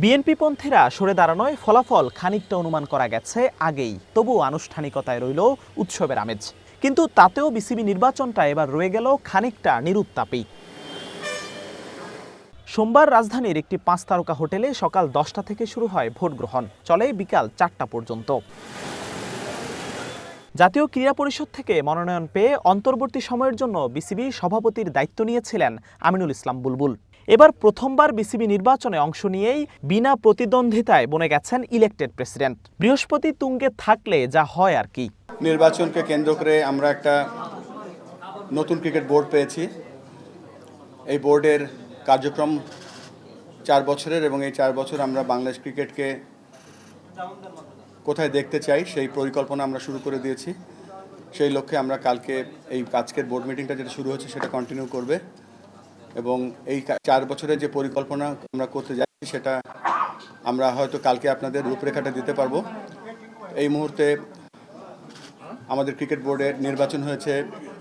বিএনপিপন্থীরা সরে দাঁড়ানোয় ফলাফল খানিকটা অনুমান করা গেছে আগেই। তবু আনুষ্ঠানিকতায় রইল উৎসবের আমেজ। কিন্তু তাতেও বিসিবি নির্বাচনটা এবার রয়ে গেল খানিকটা নিরুত্তাপী সোমবার রাজধানীর একটি পাঁচ তারকা হোটেলে সকাল দশটা থেকে শুরু হয় ভোট গ্রহণ। চলে বিকাল চারটা পর্যন্ত। জাতীয় ক্রীড়া পরিষদ থেকে মনোনয়ন পেয়ে অন্তর্বর্তী সময়ের জন্য বিসিবি সভাপতির দায়িত্ব নিয়েছিলেন আমিনুল ইসলাম বুলবুল। এবার প্রথমবার বিসিবি নির্বাচনে অংশ নিয়েই বিনা প্রতিদ্বন্দ্বিতায় বনে গেছেন ইলেকটেড প্রেসিডেন্ট বৃহস্পতি তুঙ্গে থাকলে যা হয় আর কি। নির্বাচনকে কেন্দ্র করে আমরা একটা নতুন ক্রিকেট বোর্ড পেয়েছি। এই বোর্ডের কার্যক্রম চার বছরের এবং এই চার বছর আমরা বাংলাদেশ ক্রিকেটকে কোথায় দেখতে চাই সেই পরিকল্পনা আমরা শুরু করে দিয়েছি। সেই লক্ষ্যে আমরা কালকে এই আজকের বোর্ড মিটিংটা যেটা শুরু হচ্ছে সেটা কন্টিনিউ করবে। এবং এই চার বছরের যে পরিকল্পনা আমরা করতে যাচ্ছি, সেটা আমরা হয়তো কালকে আপনাদের রূপরেখাটা দিতে পারব। এই মুহূর্তে আমাদের ক্রিকেট বোর্ডের নির্বাচন হয়েছে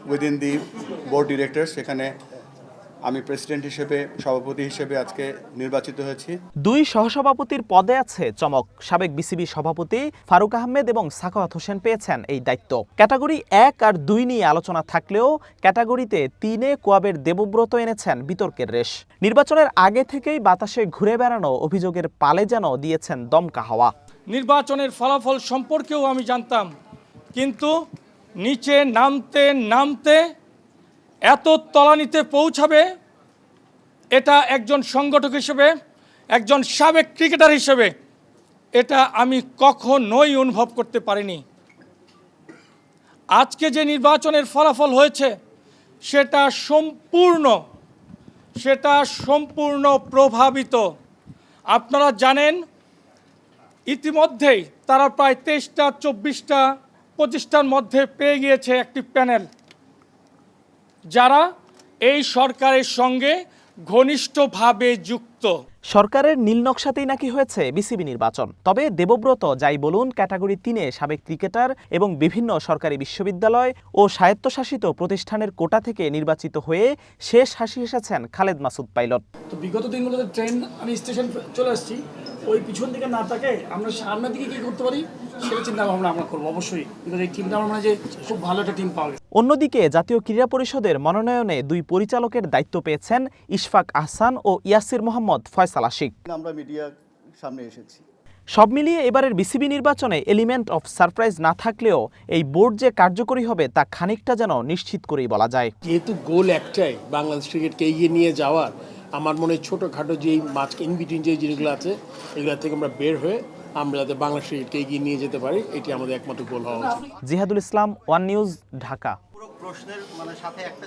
উইদিন দি বোর্ড ডিরেক্টর সেখানে আমি প্রেসিডেন্ট হিসেবে সভাপতি হিসেবে আজকে নির্বাচিত হয়েছি। দুই সহসভাপতির পদে আছে চমক। সাবেক বিসিবি সভাপতি ফারুক আহমেদ এবং সাখাওয়াত হোসেন পেয়েছেন এই দায়িত্ব। ক্যাটাগরি এক আর দুই নিয়ে আলোচনা থাকলেও ক্যাটাগরিতে তিনে কোয়াবের দেবব্রত এনেছেন বিতর্কের রেশ। নির্বাচনের আগে থেকেই বাতাসে ঘুরে বেড়ানো অভিযোগের পালে যেন দিয়েছেন দমকা হাওয়া। নির্বাচনের ফলাফল সম্পর্কেও আমি জানতাম। কিন্তু নিচে নামতে নামতে এত তলানিতে পৌঁছাবে, এটা একজন সংগঠক হিসেবে, একজন সাবেক ক্রিকেটার হিসেবে, এটা আমি কখনোই অনুভব করতে পারিনি। আজকে যে নির্বাচনের ফলাফল হয়েছে, সেটা সম্পূর্ণ সেটা সম্পূর্ণ প্রভাবিত। আপনারা জানেন, ইতিমধ্যেই তারা প্রায় তেইশটা, চব্বিশটা, পঁচিশটার মধ্যে পেয়ে গিয়েছে একটি প্যানেল। যারা এই সরকারের সঙ্গে ঘনিষ্ঠভাবে যুক্ত। সরকারের নীল নকশাতেই নাকি হয়েছে বিসিবি নির্বাচন। তবে দেবব্রত যাই বলুন ক্যাটাগরি তিনে সাবেক ক্রিকেটার এবং বিভিন্ন সরকারি বিশ্ববিদ্যালয় ও স্বায়ত্তশাসিত প্রতিষ্ঠানের কোটা থেকে নির্বাচিত হয়ে শেষ হাসি এসেছেন খালেদ মাসুদ পাইলট। তো বিগত দিনগুলোতে ট্রেন আমি স্টেশন চলে আসছি। ওই পিছন দিকে না থাকে আমরা সামনের দিকে কি করতে পারি? সেটা চিন্তা ভাবনা আমরা করব অবশ্যই। কিন্তু এই টিমটা আমার মনে হয় যে খুব ভালো একটা টিম পাওয়া অন্যদিকে জাতীয় ক্রীড়া পরিষদের মনোনয়নে দুই পরিচালকের দায়িত্ব পেয়েছেন ইশফাক আহসান ও ইয়াসির মোহাম্মদ ফয়সাল আশিক। আমরা মিডিয়ার সামনে এসেছি। সব মিলিয়ে এবারের বিসিবি নির্বাচনে এলিমেন্ট অফ সারপ্রাইজ না থাকলেও এই বোর্ড যে কার্যকরী হবে তা খানিকটা যেন নিশ্চিত করেই বলা যায়। যেহেতু গোল একটাই বাংলাদেশ ক্রিকেটকে এগিয়ে নিয়ে যাওয়ার আমার মনে হয় ছোটোখাটো যেই মাছ ইনবিটুইন যে জিনিসগুলো আছে এগুলো থেকে আমরা বের হয়ে আমরা যাতে বাংলাদেশ ক্রিকেটকে এগিয়ে নিয়ে যেতে পারি এটি আমাদের একমাত্র গোল হওয়া উচিত। Jihadul Islam One News Dhaka. পুরো প্রশ্নের মানে সাথে একটা